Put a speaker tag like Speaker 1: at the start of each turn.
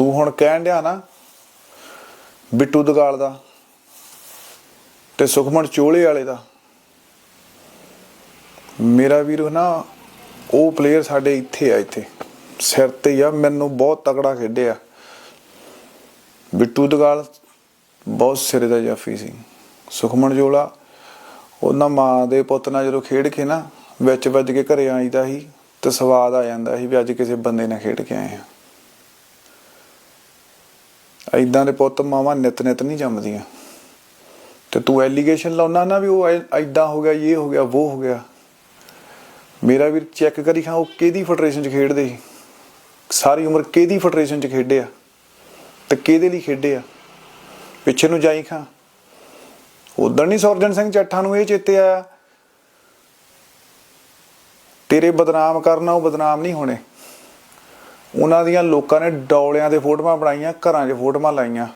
Speaker 1: ਤੂੰ ਹੁਣ ਕਹਿਣ ਡਿਆ ਨਾ ਬਿੱਟੂ ਦਗਾਲ ਦਾ ਤੇ ਸੁਖਮਨ ਚੋਲੇ ਵਾਲੇ ਦਾ। ਮੇਰਾ ਵੀਰ ਨਾ, ਉਹ ਪਲੇਅਰ ਸਾਡੇ ਇੱਥੇ ਆ ਇੱਥੇ। ਸਿਰ ਤੇ ਆ, ਮੈਨੂੰ ਬਹੁਤ ਤਕੜਾ ਖੇਡਿਆ ਬਿੱਟੂ ਦਗਾਲ, ਬਹੁਤ ਸਿਰੇ ਦਾ ਜਾਫੀ ਸੀ। ਸੁਖਮਨ ਜੋਲਾ ਉਹਨਾਂ ਮਾਂ ਦੇ ਪੁੱਤ ਨਾਲ ਜਦੋਂ ਖੇਡ ਕੇ ਨਾ, ਵਿੱਚ ਵੱਜ ਕੇ ਘਰੇ ਆਈਦਾ ਸੀ ਤੇ ਸਵਾਦ ਆ ਜਾਂਦਾ ਸੀ ਵੀ ਅੱਜ ਕਿਸੇ ਬੰਦੇ ਨਾਲ ਖੇਡ ਕੇ ਆਏ ਆ। ਐਦਾਂ ਦੇ ਪੁੱਤ ਮਾਵਾਂ ਨਿਤ ਨਿਤ ਨਹੀਂ ਜੰਮਦੀਆਂ। ਤੇ ਤੂੰ ਐਲੀਗੇਸ਼ਨ ਲਾਉਣਾ ਨਾ ਵੀ ਉਹ ਐਦਾਂ ਹੋ ਗਿਆ, ਇਹ ਹੋ ਗਿਆ, ਉਹ ਹੋ ਗਿਆ। ਮੇਰਾ ਵੀਰ ਚੈੱਕ ਕਰੀ ਖਾਂ ਉਹ ਕਿਹਦੀ ਫੈਡਰੇਸ਼ਨ 'ਚ ਖੇਡਦੇ ਸੀ? ਸਾਰੀ ਉਮਰ ਕਿਹਦੀ ਫੈਡਰੇਸ਼ਨ 'ਚ ਖੇਡੇ ਆ? ਤੇ ਕਿਹਦੇ ਲਈ ਖੇਡੇ ਆ? ਪਿੱਛੇ ਨੂੰ ਜਾਈ ਖਾਂ। ਉਦੋਂ ਨਹੀਂ ਸੁਰਜਨ ਸਿੰਘ ਚੱਠਾ ਨੂੰ ਇਹ ਚੇਤੇ ਆਇਆ। ਤੇਰੇ ਬਦਨਾਮ ਕਰਨਾ, ਉਹ ਬਦਨਾਮ ਨਹੀਂ ਹੋਣੇ। ਉਹਨਾਂ ਦੀਆਂ ਲੋਕਾਂ ਨੇ ਡੌਲਿਆਂ ਦੇ ਫੋਟੋਆਂ ਬਣਾਈਆਂ ਘਰਾਂ 'ਚ ਫੋਟੋਆਂ ਲਾਈਆਂ।